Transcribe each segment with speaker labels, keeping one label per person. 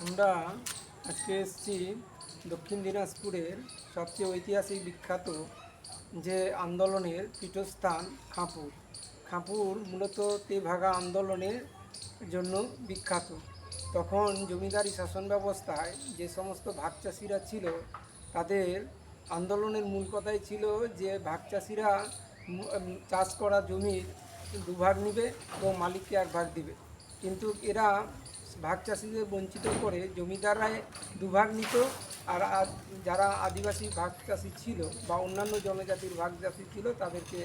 Speaker 1: আমরা আজকে এসেছি দক্ষিণ দিনাজপুরের সবচেয়ে ঐতিহাসিক বিখ্যাত যে আন্দোলনের পীঠস্থান খাঁপুর। খাঁপুর মূলত তেভাগা আন্দোলনের জন্য বিখ্যাত। তখন জমিদারি শাসন ব্যবস্থায় যে সমস্ত ভাগ চাষিরা ছিল তাদের আন্দোলনের মূল কথাই ছিল যে ভাগ চাষিরা উম, উম, চাষ করা জমির দুভাগ নিবে এবং মালিককে এক ভাগ দিবে। কিন্তু এরা ভাগ চাষিদের বঞ্চিত করে জমিদাররাই দুভাগ নিত আর যারা আদিবাসী ভাগ চাষি ছিল বা অন্যান্য জনজাতির ভাগ চাষি ছিল তাদেরকে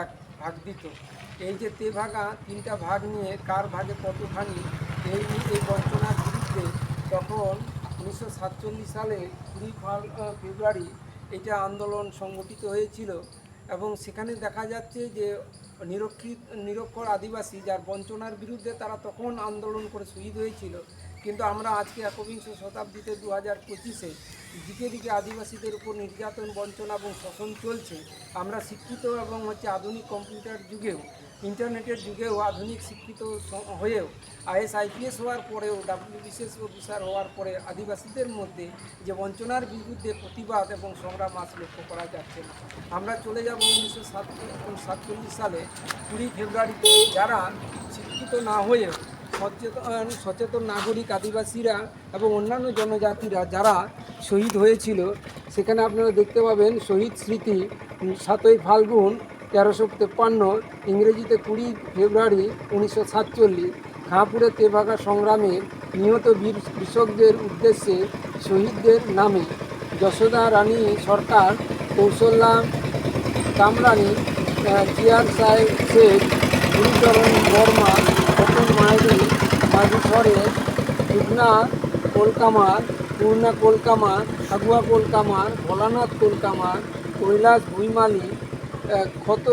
Speaker 1: এক ভাগ দিত। এই যে তে ভাগা তিনটা ভাগ নিয়ে কার ভাগে কত কতখানি এই এই বঞ্চনার বিরুদ্ধে তখন উনিশশো সাতচল্লিশ সালে কুড়ি ফেব্রুয়ারি এটা আন্দোলন সংগঠিত হয়েছিল এবং সেখানে দেখা যাচ্ছে যে নিরক্ষিত নিরক্ষর আদিবাসী যার বঞ্চনার বিরুদ্ধে তারা তখন আন্দোলন করে শহীদ হয়েছিল। কিন্তু আমরা আজকে একবিংশ শতাব্দীতে দু হাজার পঁচিশে দিকে দিকে আদিবাসীদের উপর নির্যাতন, বঞ্চনা এবং শোষণ চলছে। আমরা শিক্ষিত এবং হচ্ছে আধুনিক কম্পিউটার যুগেও, ইন্টারনেটের যুগেও আধুনিক শিক্ষিত হয়েও আইএস আইপিএস হওয়ার পরেও ডাব্লিউ বিশেষ অফিসার হওয়ার পরে আদিবাসীদের মধ্যে যে বঞ্চনার বিরুদ্ধে প্রতিবাদ এবং সংগ্রাম আজ লক্ষ্য করা যাচ্ছে না। আমরা চলে যাব উনিশশো সাতচল্লিশ সালে কুড়ি ফেব্রুয়ারিতে। যারা শিক্ষিত না হয়েও সচেতন সচেতন নাগরিক, আদিবাসীরা এবং অন্যান্য জনজাতিরা যারা শহীদ হয়েছিল, সেখানে আপনারা দেখতে পাবেন শহীদ স্মৃতি সাতই ফাল্গুন তেরোশো তেপ্পান্ন, ইংরেজিতে কুড়ি ফেব্রুয়ারি উনিশশো সাতচল্লিশ, খাঁপুরে তেভাগা সংগ্রামে নিহত বীর কৃষকদের উদ্দেশ্যে শহীদদের নামে যশোদা রানী সরকার, কৌশল্যা কামরানি জিয়ার সাহেব, শেখ, গুরুচরণ বর্মা সরেশ দুগনা কলকামার পূর্ণা কলকামার ফাগুয়া কলকামার, ভোলানাথ কলকামার, কৈলাস ভুইমালি ক্ষত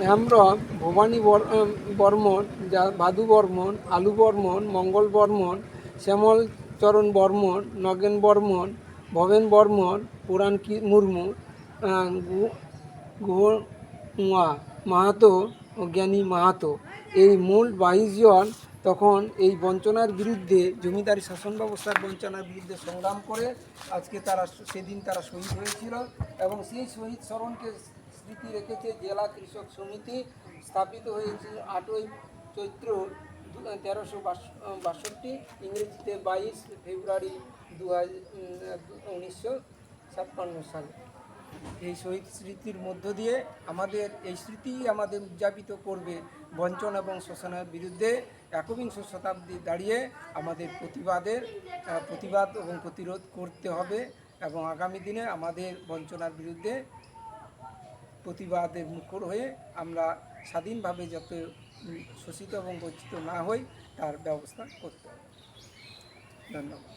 Speaker 1: হেমব্রম ভবানী বর- বর্মন, যা বাদু বর্মন, আলু বর্মন, মঙ্গল বর্মন, শ্যামল চরণ বর্মন, নগেন বর্মন, ভবেন বর্মন, পুরাণ কি, মুর্মু গুয়া মাহাতো, জ্ঞানী মাহাতো। এই মূল বাইশ জন তখন এই বঞ্চনার বিরুদ্ধে জমিদারি শাসন ব্যবস্থার বঞ্চনার বিরুদ্ধে সংগ্রাম করে আজকে তারা সেদিন তারা শহীদ হয়েছিল এবং সেই শহীদ স্মরণকে স্মৃতি রেখেছে জেলা কৃষক সমিতি স্থাপিত হয়েছে আটই চৈত্র তেরোশো বাষট্টি, ইংরেজিতে বাইশ ফেব্রুয়ারি দু হাজার উনিশশো ছাপ্পান্ন সালে। এই শহীদ স্মৃতির মধ্য দিয়ে আমাদের, এই স্মৃতিই আমাদের উদযাপিত করবে বঞ্চন এবং শোষণের বিরুদ্ধে একবিংশ শতাব্দী দাঁড়িয়ে আমাদের প্রতিবাদের প্রতিবাদ এবং প্রতিরোধ করতে হবে এবং আগামী দিনে আমাদের বঞ্চনার বিরুদ্ধে প্রতিবাদের মুখর হয়ে আমরা স্বাধীনভাবে যাতে শোষিত এবং বঞ্চিত না হই, তার ব্যবস্থা করতে হবে। ধন্যবাদ।